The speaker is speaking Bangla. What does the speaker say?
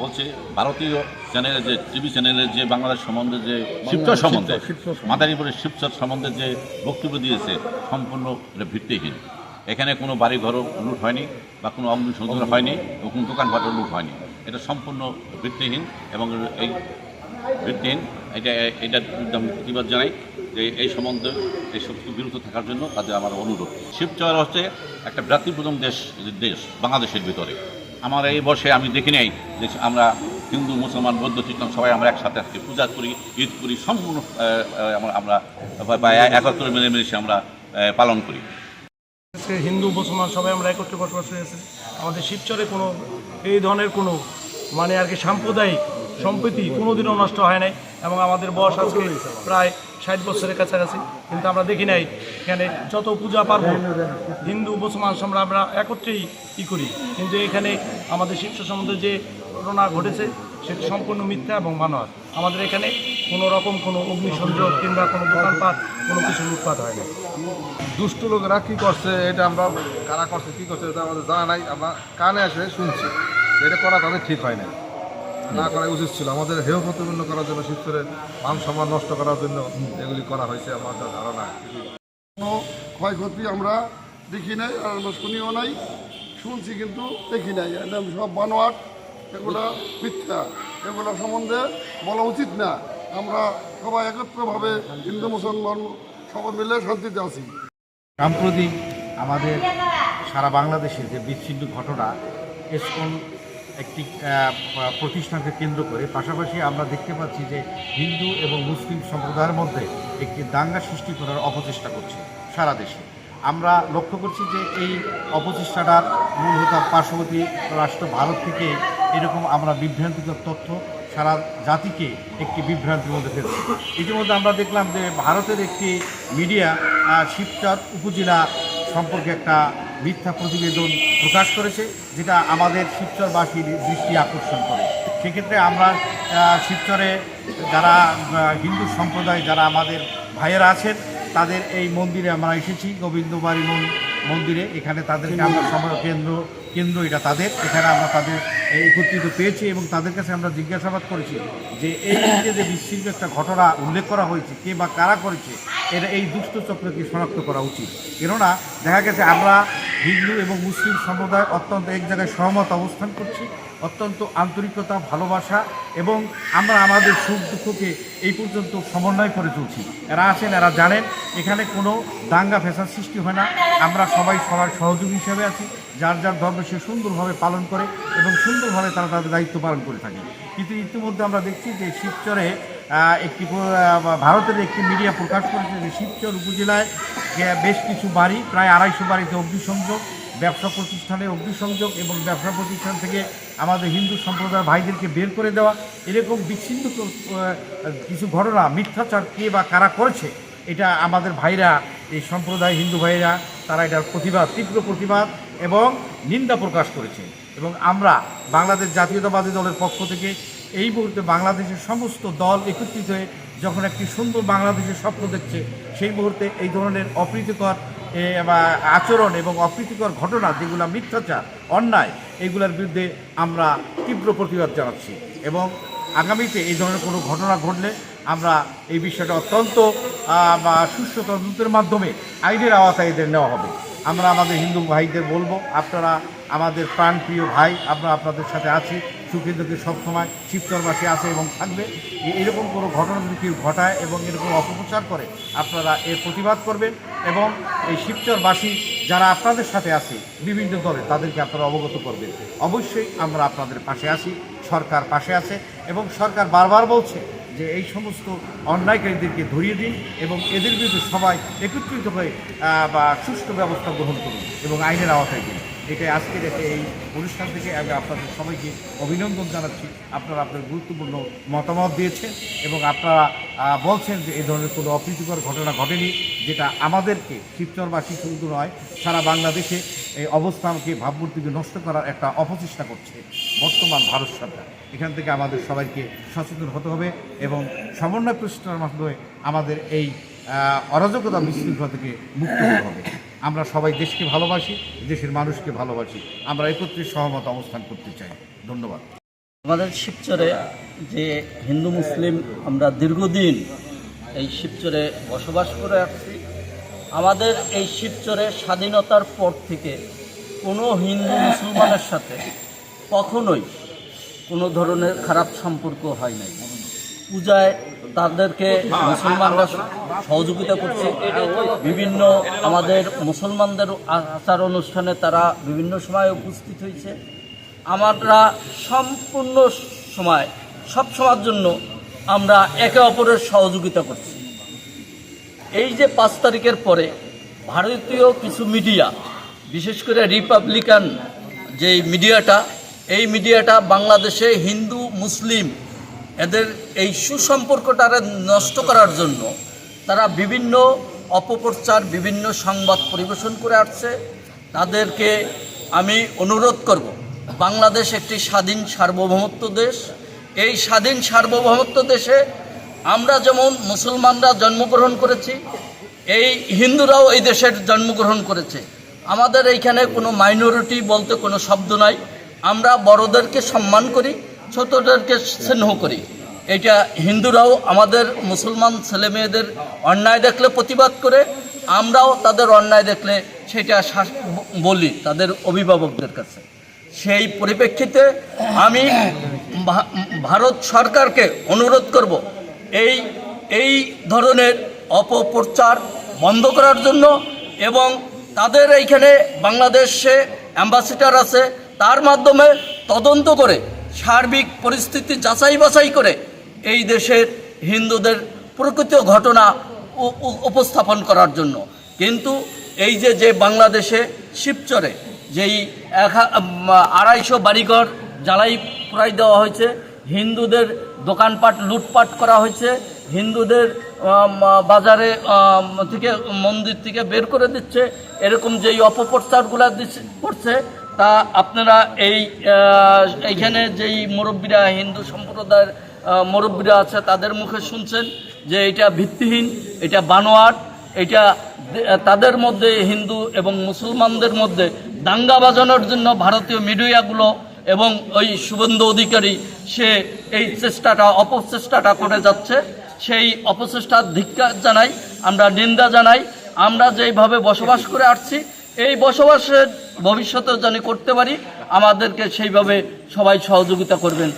বলছে ভারতীয় চ্যানেলের যে টিভি চ্যানেলের যে বাংলাদেশ সম্বন্ধে যে শিবচর সম্বন্ধে। মাদারীপুরের শিবচর সম্বন্ধে যে বক্তব্য দিয়েছে সম্পূর্ণ ভিত্তিহীন। এখানে কোনো বাড়ি ঘরও লুট হয়নি বা কোনো অগ্নিসংযোগ হয়নি বা কোনো দোকানপাটও লুট হয়নি। এটা সম্পূর্ণ ভিত্তিহীন এবং এই ভিত্তিহীন। এটা এটা আমি প্রতিবাদ জানাই যে এই সম্বন্ধে এই সমস্ত বিরত থাকার জন্য তাদের আমার অনুরোধ। শিবচর হচ্ছে একটা ভ্রাতৃপ্রথম দেশ দেশ বাংলাদেশের ভিতরে। আমার এই বসে আমি দেখি নাই যে আমরা হিন্দু, মুসলমান, বৌদ্ধ, খ্রিস্টান সবাই আমরা একসাথে আজকে পূজা করি, ঈদ করি, সম্পূর্ণ আমরা একত্র মিলেমিশে আমরা পালন করি। হিন্দু, মুসলমান সবাই আমরা একত্রে বসবাস হয়েছি আমাদের শিবচরে কোনো, এই ধরনের কোনো মানে আর কি সাম্প্রদায়িক সম্প্রীতি কোনোদিনও নষ্ট হয় নাই। এবং আমাদের বয়স আজকে প্রায় ষাট বছরের কাছাকাছি কিন্তু আমরা দেখি নাই। এখানে যত পূজা পার্বণ হিন্দু মুসলমান আমরা আমরা একত্রেই ই করি। কিন্তু এখানে আমাদের শিবচর সম্বন্ধে যে ঘটনা ঘটেছে সেটা সম্পূর্ণ মিথ্যা এবং মানব আমাদের এখানে কোনো রকম কোনো অগ্নিসংযোগ কিংবা কোনো দোকানপাট কোনো কিছু লুটপাট হয় না। দুষ্ট লোকেরা কী করছে এটা আমরা কারা করছে কী করছে এটা আমাদের জানা নাই। আমরা কানে এসে শুনছি। এটা করা তাদের ঠিক হয় না না করা উচিত ছিল। আমাদের হেয় প্রতিপন্ন করার জন্য শিবচরের মান সম্মান নষ্ট করার জন্য এগুলি করা হয়েছে, আমার যা ধারণা। কোনো ক্ষয়ক্ষতি আমরা দেখি নাই, আর আমরা শুনিও নাই, শুনছি কিন্তু দেখি নাই। এটা সব বানোয়াট, এগুলো মিথ্যা। এগুলো সম্বন্ধে বলা উচিত না। আমরা সবাই একত্রভাবে হিন্দু, মুসলমান সবাই মিলে শান্তিতে আছি। সাম্প্রতিক আমাদের সারা বাংলাদেশে যে বিচ্ছিন্ন ঘটনা এসকন একটি প্রতিষ্ঠানকে কেন্দ্র করে। পাশাপাশি আমরা দেখতে পাচ্ছি যে হিন্দু এবং মুসলিম সম্প্রদায়ের মধ্যে একটি দাঙ্গা সৃষ্টি করার অপচেষ্টা করছে সারা দেশে। আমরা লক্ষ্য করছি যে এই অপচেষ্টাটার মূলত পার্শ্ববর্তী রাষ্ট্র ভারত থেকে এরকম আমরা বিভ্রান্তিকর তথ্য সারা জাতিকে একটি বিভ্রান্তির মধ্যে ফেলছে। ইতিমধ্যে আমরা দেখলাম যে ভারতের একটি মিডিয়া শিবচাঁদ উপজেলা সম্পর্কে একটা মিথ্যা প্রতিবেদন প্রকাশ করেছে, যেটা আমাদের শিবচরবাসীর দৃষ্টি আকর্ষণ করে। সেক্ষেত্রে আমরা শিবচরে যারা হিন্দু সম্প্রদায় যারা আমাদের ভাইয়েরা আছেন, তাদের এই মন্দিরে আমরা এসেছি, গোবিন্দবাড়ি মন- মন্দিরে। এখানে তাদেরকে আমরা সময় কেন্দ্র কেন্দ্র এটা তাদের। এখানে আমরা তাদের একত্রিত পেয়েছি এবং তাদের কাছে আমরা জিজ্ঞাসাবাদ করেছি যে এই যে যে বিচ্ছিন্ন একটা ঘটনা উল্লেখ করা হয়েছে, কে বা কারা করেছে, এর এই দুষ্ট চক্রকে শনাক্ত করা উচিত। কেননা, দেখা গেছে আমরা হিন্দু এবং মুসলিম সম্প্রদায় অত্যন্ত এক জায়গায় সহমত অবস্থান করছি, অত্যন্ত আন্তরিকতা, ভালোবাসা এবং আমরা আমাদের সুখ দুঃখকে এই পর্যন্ত সমন্বয় করে চলছি। এরা আছেন, এরা জানেন, এখানে কোনো দাঙ্গা ফেসাদ সৃষ্টি হয় না। আমরা সবাই সবার সহযোগী হিসেবে আছি, যার যার ধর্ম সে সুন্দরভাবে পালন করে এবং সুন্দরভাবে তারা তাদের দায়িত্ব পালন করে থাকে। কিন্তু ইতিমধ্যে আমরা দেখছি যে শিবচরে একটি ভারতের একটি মিডিয়া প্রকাশ করেছে যে শিবচর উপজেলায় বেশ কিছু বাড়ি, প্রায় আড়াইশো বাড়িতে অগ্নিসংযোগ, ব্যবসা প্রতিষ্ঠানে অগ্নিসংযোগ এবং ব্যবসা প্রতিষ্ঠান থেকে আমাদের হিন্দু সম্প্রদায়ের ভাইদেরকে বের করে দেওয়া, এরকম বিচ্ছিন্ন কিছু ঘটনা, মিথ্যাচার কে বা কারা করেছে, এটা আমাদের ভাইরা, এই সম্প্রদায় হিন্দু ভাইরা, তারা এটার প্রতিবাদ, তীব্র প্রতিবাদ এবং নিন্দা প্রকাশ করেছে। এবং আমরা বাংলাদেশ জাতীয়তাবাদী দলের পক্ষ থেকে এই মুহূর্তে বাংলাদেশের সমস্ত দল একত্রিত হয়ে যখন একটি সুন্দর বাংলাদেশের স্বপ্ন দেখছে, সেই মুহূর্তে এই ধরনের অপ্রীতিকর আচরণ এবং অপ্রীতিকর ঘটনা যেগুলো মিথ্যাচার, অন্যায় এইগুলোর বিরুদ্ধে আমরা তীব্র প্রতিবাদ জানাচ্ছি এবং আগামীতে এই ধরনের কোনো ঘটনা ঘটলে আমরা এই বিষয়টা অত্যন্ত বা সুষ্ঠু তদন্তের মাধ্যমে আইনের আওতায় এদের নেওয়া হবে। আমরা আমাদের হিন্দু ভাইদের বলব, আপনারা আমাদের প্রাণপ্রিয় ভাই, আমরা আপনাদের সাথে আছি। সুখে দুঃখে সবসময় শিবচরবাসী আছে এবং থাকবে এরকম কোনো ঘটনা যদি কেউ ঘটায় এবং এরকম অপপ্রচার করে, আপনারা এর প্রতিবাদ করবেন এবং এই শিবচরবাসী যারা আপনাদের সাথে আছে, বিভিন্ন দলে, তাদেরকে আপনারা অবগত করবেন। অবশ্যই আমরা আপনাদের পাশে আছি, সরকার পাশে আছে এবং সরকার বারবার বলছে যে এই সমস্ত অন্যায়কারীদেরকে ধরিয়ে দিন এবং এদের বিরুদ্ধে সবাই একত্রিত হয়ে বা সুষ্ঠু ব্যবস্থা গ্রহণ করুন এবং আইনের আওতায় দিন। এটাই আজকের একটা এই অনুষ্ঠান থেকে আমি আপনাদের সবাইকে অভিনন্দন জানাচ্ছি। আপনারা আপনার গুরুত্বপূর্ণ মতামত দিয়েছেন এবং আপনারা বলছেন যে এই ধরনের কোনো অপ্রীতিকর ঘটনা ঘটেনি, যেটা আমাদেরকে শিবচরবাসী শুধু নয়, সারা বাংলাদেশে এই অবস্থানকে ভাবমূর্তিকে নষ্ট করার একটা অপচেষ্টা করছে বর্তমান ভারত সরকার। এখান থেকে আমাদের সবাইকে সচেতন হতে হবে এবং সমন্বয় প্রতিষ্ঠানের মাধ্যমে আমাদের এই অরাজকতা বিশৃঙ্খলা থেকে মুক্ত হতে হবে। আমরা সবাই দেশকে ভালোবাসি, দেশের মানুষকে ভালোবাসি। আমরা একত্রে সহমত অবস্থান করতে চাই। ধন্যবাদ। আমাদের শিবচরে যে হিন্দু, মুসলিম আমরা দীর্ঘদিন এই শিবচরে বসবাস করে আসছি, আমাদের এই শিবচরে স্বাধীনতার পর থেকে কোনো হিন্দু, মুসলমানের সাথে কখনোই কোনো ধরনের খারাপ সম্পর্ক হয় নাই। পূজায় তাদেরকে মুসলমানরা সহযোগিতা করছে। বিভিন্ন আমাদের মুসলমানদের আচার অনুষ্ঠানে তারা বিভিন্ন সময় উপস্থিত হয়েছে। আমরা সম্পূর্ণ সময়, সব সময়ের জন্য আমরা একে অপরের সহযোগিতা করছি। এই যে পাঁচ তারিখের পরে ভারতীয় কিছু মিডিয়া, বিশেষ করে রিপাবলিকান যে মিডিয়াটা, এই মিডিয়াটা বাংলাদেশে হিন্দু, মুসলিম, এদের এই সুসম্পর্কটারে নষ্ট করার জন্য তারা বিভিন্ন অপপ্রচার, বিভিন্ন সংবাদ পরিবেশন করে আসছে। তাদেরকে আমি অনুরোধ করব, বাংলাদেশ একটি স্বাধীন সার্বভৌমত্ব দেশ। এই স্বাধীন সার্বভৌমত্ব দেশে আমরা যেমন মুসলমানরা জন্মগ্রহণ করেছি, এই হিন্দুরাও এই দেশের জন্মগ্রহণ করেছে। আমাদের এইখানে কোনো মাইনরিটি বলতে কোনো শব্দ নাই। আমরা বড়দেরকে সম্মান করি, ছোটদেরকে স্নেহ করি। এটা হিন্দুরাও, আমাদের মুসলমান ছেলে মেয়েদের অন্যায় দেখলে প্রতিবাদ করে, আমরাও তাদের অন্যায় দেখলে সেটা বলি তাদের অভিভাবকদের কাছে। সেই পরিপ্রেক্ষিতে আমি ভারত সরকারকে অনুরোধ করব, এই এই ধরনের অপপ্রচার বন্ধ করার জন্য এবং তাদের এইখানে বাংলাদেশে অ্যাম্বাসিডার আছে, তার মাধ্যমে তদন্ত করে সার্বিক পরিস্থিতি যাচাই বাছাই করে এই দেশের হিন্দুদের প্রকৃত ঘটনা উপস্থাপন করার জন্য। কিন্তু এই যে যে বাংলাদেশে শিবচরে যেই এক আড়াইশো বাড়িঘর জ্বালাই পুরাই দেওয়া হয়েছে, হিন্দুদের দোকানপাট, লুটপাট করা হয়েছে, হিন্দুদের বাজারে থেকে মন্দির থেকে বের করে দিচ্ছে, এরকম যেই অপপ্রচারগুলো দিচ্ছে করছে, তা আপনারা এই এইখানে যেই মুরব্বীরা, হিন্দু সম্প্রদায়ের মুরব্বীরা আছে, তাদের মুখে শুনছেন যে এটা ভিত্তিহীন, এটা বানোয়াট, এটা তাদের মধ্যে হিন্দু এবং মুসলমানদের মধ্যে দাঙ্গা বাজানোর জন্য ভারতীয় মিডিয়াগুলো এবং ওই শুভেন্দু অধিকারী, সে এই চেষ্টাটা, অপচেষ্টাটা করে যাচ্ছে। সেই অপচেষ্টার ধিক্কার জানাই, আমরা নিন্দা জানাই, আমরা যেইভাবে বসবাস করে আসছি, এই বসবাসের ভবিষ্যতেও জানি করতে পারি। আমাদেরকে সেইভাবে সবাই সহযোগিতা করবেন।